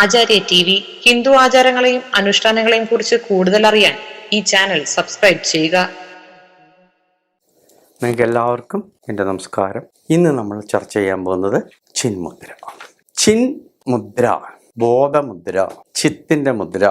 ആചാര്യ T V Hindu ആചാരങ്ങളെയും അനുഷ്ഠാനങ്ങളെയും കുറിച്ച് കൂടുതൽ അറിയാൻ ഈ ചാനൽ സബ്സ്ക്രൈബ് ചെയ്യുക. നിങ്ങൾക്ക് എല്ലാവർക്കും എന്റെ നമസ്കാരം. ഇന്ന് നമ്മൾ ചർച്ച ചെയ്യാൻ പോകുന്നത് ചിൻമുദ്ര ചിൻ മുദ്ര ബോധമുദ്ര ചിത്തിന്റെ മുദ്ര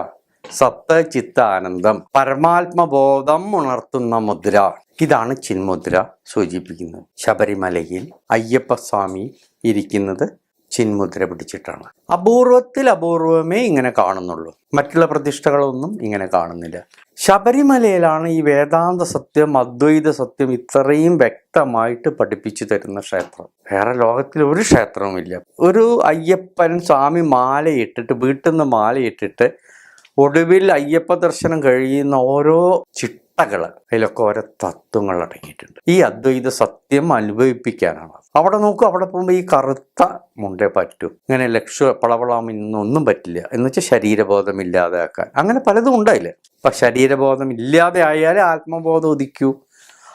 സത്ത് ചിത്ത ആനന്ദം പരമാത്മബോധം ഉണർത്തുന്ന മുദ്ര. ഇതാണ് ചിന്മുദ്ര സൂചിപ്പിക്കുന്നത്. ശബരിമലയിൽ അയ്യപ്പസ്വാമി ഇരിക്കുന്നത് ചിന്മുദ്ര പിടിച്ചിട്ടാണ്. അപൂർവത്തിൽ അപൂർവമേ ഇങ്ങനെ കാണുന്നുള്ളൂ. മറ്റുള്ള പ്രതിഷ്ഠകളൊന്നും ഇങ്ങനെ കാണുന്നില്ല. ശബരിമലയിലാണ് ഈ വേദാന്ത സത്യം അദ്വൈത സത്യം ഇത്രയും വ്യക്തമായിട്ട് പഠിപ്പിച്ചു തരുന്ന ക്ഷേത്രം. വേറെ ലോകത്തിൽ ഒരു ക്ഷേത്രവുമില്ല. ഒരു അയ്യപ്പൻ സ്വാമി മാലയിട്ടിട്ട് വീട്ടിൽ നിന്ന് മാലയിട്ടിട്ട് ഒടുവിൽ അയ്യപ്പ ദർശനം കഴിയുന്ന ഓരോ ചിട്ടകൾ അതിലൊക്കെ ഓരോ തത്വങ്ങൾ അടങ്ങിയിട്ടുണ്ട്. ഈ അദ്വൈത സത്യം അനുഭവിപ്പിക്കാനാണ്. അവിടെ നോക്കും അവിടെ പോകുമ്പോൾ ഈ കറുത്ത മുണ്ടേ പറ്റും. ഇങ്ങനെ ലക്ഷ പളവളാം ഇന്നൊന്നും പറ്റില്ല. എന്ന് വെച്ചാൽ ശരീരബോധം ഇല്ലാതെയാക്കാൻ അങ്ങനെ പലതും ഉണ്ടായില്ല? അപ്പം ശരീരബോധം ഇല്ലാതെ ആയാലേ ആത്മബോധം ഉദിക്കൂ.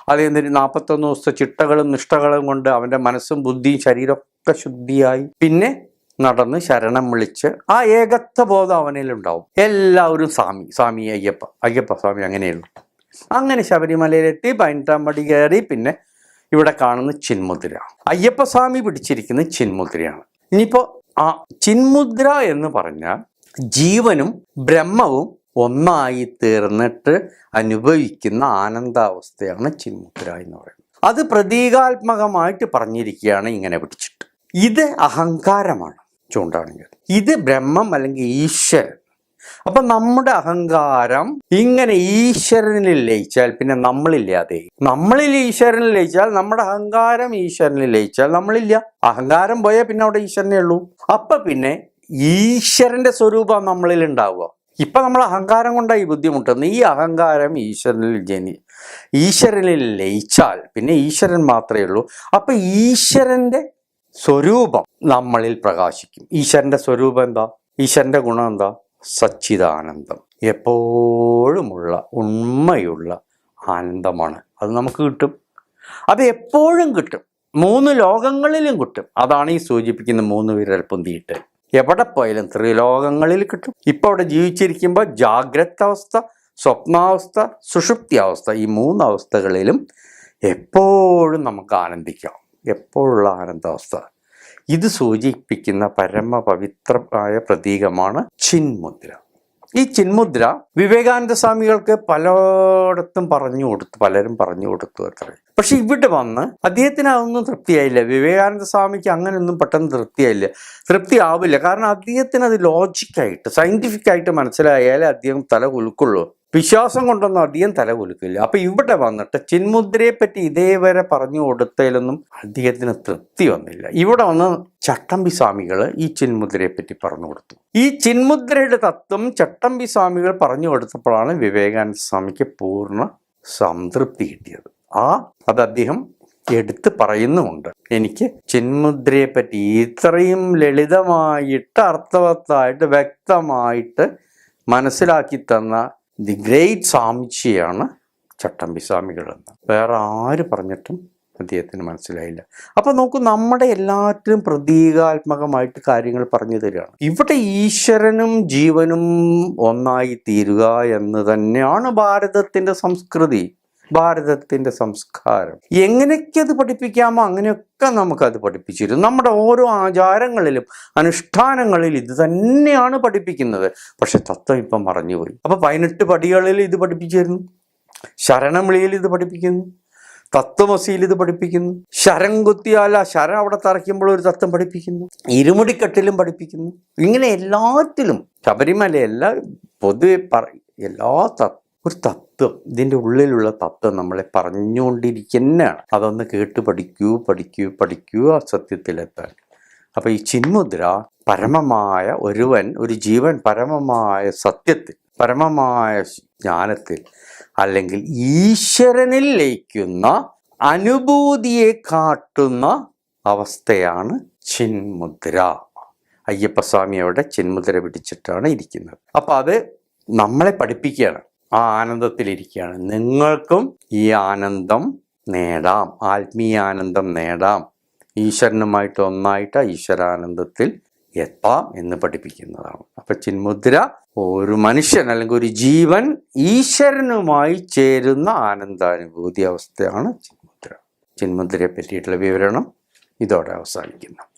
അതേന്തിന് നാൽപ്പത്തൊന്ന് ദിവസത്തെ ചിട്ടകളും നിഷ്ഠകളും കൊണ്ട് അവന്റെ മനസ്സും ബുദ്ധിയും ശരീരമൊക്കെ ശുദ്ധിയായി. പിന്നെ നടന്ന് ശരണം വിളിച്ച് ആ ഏകത്വ ബോധം അവനിലുണ്ടാവും. എല്ലാവരും സ്വാമി സ്വാമി അയ്യപ്പ അയ്യപ്പ സ്വാമി അങ്ങനെയുള്ളൂ. അങ്ങനെ ശബരിമലയിലെത്തി പതിനെട്ടാം പടി കയറി പിന്നെ ഇവിടെ കാണുന്ന ചിന്മുദ്ര. അയ്യപ്പസ്വാമി പിടിച്ചിരിക്കുന്ന ചിന്മുദ്രയാണ്. ഇനിയിപ്പോൾ ആ ചിന്മുദ്ര എന്ന് പറഞ്ഞാൽ ജീവനും ബ്രഹ്മവും ഒന്നായി തീർന്നിട്ട് അനുഭവിക്കുന്ന ആനന്ദാവസ്ഥയാണ് ചിന്മുദ്ര എന്ന് പറയുന്നത്. അത് പ്രതീകാത്മകമായിട്ട് പറഞ്ഞിരിക്കുകയാണ് ഇങ്ങനെ പിടിച്ചിട്ട്. ഇത് അഹങ്കാരമാണ് ചൂണ്ടാണെങ്കിൽ ഇത് ബ്രഹ്മം അല്ലെങ്കിൽ ഈശ്വരൻ അപ്പൊ നമ്മുടെ അഹങ്കാരം ഇങ്ങനെ ഈശ്വരനിൽ ലയിച്ചാൽ പിന്നെ നമ്മളില്ലാതെ നമ്മളിൽ ഈശ്വരനിൽ ലയിച്ചാൽ നമ്മുടെ അഹങ്കാരം ഈശ്വരനിൽ ലയിച്ചാൽ നമ്മളില്ല. അഹങ്കാരം പോയാൽ പിന്നെ അവിടെ ഈശ്വരനെ ഉള്ളൂ. അപ്പൊ പിന്നെ ഈശ്വരന്റെ സ്വരൂപം നമ്മളിൽ ഉണ്ടാവുക. ഇപ്പൊ നമ്മൾ അഹങ്കാരം കൊണ്ടായി ബുദ്ധിമുട്ടുന്നത് ഈ അഹങ്കാരം ഈശ്വരനിൽ ജനി ഈശ്വരനിൽ ലയിച്ചാൽ പിന്നെ ഈശ്വരൻ മാത്രമേ ഉള്ളൂ. അപ്പൊ ഈശ്വരന്റെ സ്വരൂപം നമ്മളിൽ പ്രകാശിക്കും. ഈശ്വരന്റെ സ്വരൂപം എന്താ? ഈശ്വരന്റെ ഗുണം എന്താ? സച്ചിദാനന്ദം. എപ്പോഴുമുള്ള ഉണ്മയുള്ള ആനന്ദമാണ്. അത് നമുക്ക് കിട്ടും. അത് എപ്പോഴും കിട്ടും. മൂന്ന് ലോകങ്ങളിലും കിട്ടും. അതാണ് ഈ സൂചിപ്പിക്കുന്ന മൂന്ന് വിരൽ പൊന്തിയിട്ട്. എവിടെ പോയാലും ത്രിലോകങ്ങളിൽ കിട്ടും. ഇപ്പോൾ അവിടെ ജീവിച്ചിരിക്കുമ്പോൾ ജാഗ്രത അവസ്ഥ സ്വപ്നാവസ്ഥ സുഷുപ്തി അവസ്ഥ ഈ മൂന്ന് അവസ്ഥകളിലും എപ്പോഴും നമുക്ക് ആനന്ദിക്കാം. എപ്പോഴുള്ള ആനന്ദാവസ്ഥ. ഇത് സൂചിപ്പിക്കുന്ന പരമപവിത്രമായ പ്രതീകമാണ് ചിന്മുദ്ര. ഈ ചിന്മുദ്ര വിവേകാനന്ദ സ്വാമികൾക്ക് പലയിടത്തും പറഞ്ഞു കൊടുത്തു പലരും പറഞ്ഞു കൊടുത്തു അത്ര. പക്ഷെ ഇവിടെ വന്ന് അദ്ദേഹത്തിന് അതൊന്നും തൃപ്തിയായില്ല. വിവേകാനന്ദ സ്വാമിക്ക് അങ്ങനെയൊന്നും പെട്ടെന്ന് തൃപ്തിയായില്ല. തൃപ്തി ആവില്ല കാരണം അദ്ദേഹത്തിന് അത് ലോജിക്കായിട്ട് സയന്റിഫിക്കായിട്ട് മനസ്സിലായാലേ അദ്ദേഹം തല കുലുക്കുള്ളൂ. വിശ്വാസം കൊണ്ടൊന്നും അധികം തല കുലുക്കില്ല. അപ്പൊ ഇവിടെ വന്നിട്ട് ചിന്മുദ്രയെ പറ്റി ഇതേവരെ പറഞ്ഞു കൊടുത്തതിലൊന്നും അദ്ദേഹത്തിന് തൃപ്തി വന്നില്ല. ഇവിടെ വന്ന് ചട്ടമ്പി സ്വാമികൾ ഈ ചിന്മുദ്രയെ പറ്റി പറഞ്ഞു കൊടുത്തു. ഈ ചിന്മുദ്രയുടെ തത്വം ചട്ടമ്പി സ്വാമികൾ പറഞ്ഞു കൊടുത്തപ്പോഴാണ് വിവേകാനന്ദ സ്വാമിക്ക് പൂർണ സംതൃപ്തി കിട്ടിയത്. ആ അത് അദ്ദേഹം എടുത്ത് പറയുന്നുമുണ്ട്. എനിക്ക് ചിന്മുദ്രയെ പറ്റി ഇത്രയും ലളിതമായിട്ട് അർത്ഥവത്തായിട്ട് വ്യക്തമായിട്ട് മനസ്സിലാക്കി തന്ന ദി ഗ്രേറ്റ് സ്വാമിജിയാണ് ചട്ടമ്പി സ്വാമികളെന്ന് വേറെ ആര് പറഞ്ഞിട്ടും അദ്ദേഹത്തിന് മനസ്സിലായില്ല. അപ്പൊ നോക്കൂ നമ്മുടെ എല്ലാറ്റിലും പ്രതീകാത്മകമായിട്ട് കാര്യങ്ങൾ പറഞ്ഞു തരികയാണ്. ഇവിടെ ഈശ്വരനും ജീവനും ഒന്നായി തീരുക എന്ന് തന്നെയാണ് ഭാരതത്തിന്റെ സംസ്കൃതി. ഭാരതത്തിന്റെ സംസ്കാരം. എങ്ങനെയൊക്കെ അത് പഠിപ്പിക്കാമോ അങ്ങനെയൊക്കെ നമുക്കത് പഠിപ്പിച്ചിരുന്നു. നമ്മുടെ ഓരോ ആചാരങ്ങളിലും അനുഷ്ഠാനങ്ങളിലും ഇത് തന്നെയാണ് പഠിപ്പിക്കുന്നത്. പക്ഷെ തത്വം ഇപ്പം മറഞ്ഞുപോയി. അപ്പം പതിനെട്ട് പടികളിൽ ഇത് പഠിപ്പിച്ചിരുന്നു. ശരണവിളിയിൽ ഇത് പഠിപ്പിക്കുന്നു. തത്വമസിയിൽ ഇത് പഠിപ്പിക്കുന്നു. ശരം കുത്തിയാൽ ആ ശരം അവിടെ തറയ്ക്കുമ്പോൾ ഒരു തത്വം പഠിപ്പിക്കുന്നു. ഇരുമുടിക്കെട്ടിലും പഠിപ്പിക്കുന്നു. ഇങ്ങനെ എല്ലാറ്റിലും. ശബരിമലയല്ല പൊതുവെ പറ എല്ലാ തത്വം ഒരു തത്വം. ഇതിന്റെ ഉള്ളിലുള്ള തത്വം നമ്മളെ പറഞ്ഞുകൊണ്ടിരിക്കുന്നതാണ്. അതൊന്ന് കേട്ട് പഠിക്കൂ പഠിക്കൂ പഠിക്കൂ ആ സത്യത്തിലെത്താൻ. അപ്പോൾ ഈ ചിന്മുദ്ര പരമമായ ഒരുവൻ ഒരു ജീവൻ പരമമായ സത്യത്തിൽ പരമമായ ജ്ഞാനത്തിൽ അല്ലെങ്കിൽ ഈശ്വരനിൽ ലയിക്കുന്ന അനുഭൂതിയെ കാട്ടുന്ന അവസ്ഥയാണ് ചിന്മുദ്ര. അയ്യപ്പസ്വാമി അവിടെ ചിന്മുദ്ര പിടിച്ചിട്ടാണ് ഇരിക്കുന്നത്. അപ്പോൾ അത് നമ്മളെ പഠിപ്പിക്കുകയാണ്. ആ ആനന്ദത്തിലിരിക്കുകയാണ്. നിങ്ങൾക്കും ഈ ആനന്ദം നേടാം. ആത്മീയ ആനന്ദം നേടാം. ഈശ്വരനുമായിട്ട് ഒന്നായിട്ട് ഈശ്വരാനന്ദത്തിൽ എത്താം എന്ന് പഠിപ്പിക്കുന്നതാണ്. അപ്പൊ ചിന്മുദ്ര ഒരു മനുഷ്യൻ അല്ലെങ്കിൽ ഒരു ജീവൻ ഈശ്വരനുമായി ചേരുന്ന ആനന്ദാനുഭൂതി അവസ്ഥയാണ് ചിന്മുദ്ര. ചിന്മുദ്രയെ പറ്റിയിട്ടുള്ള വിവരണം ഇതോടെ അവസാനിക്കുന്നു.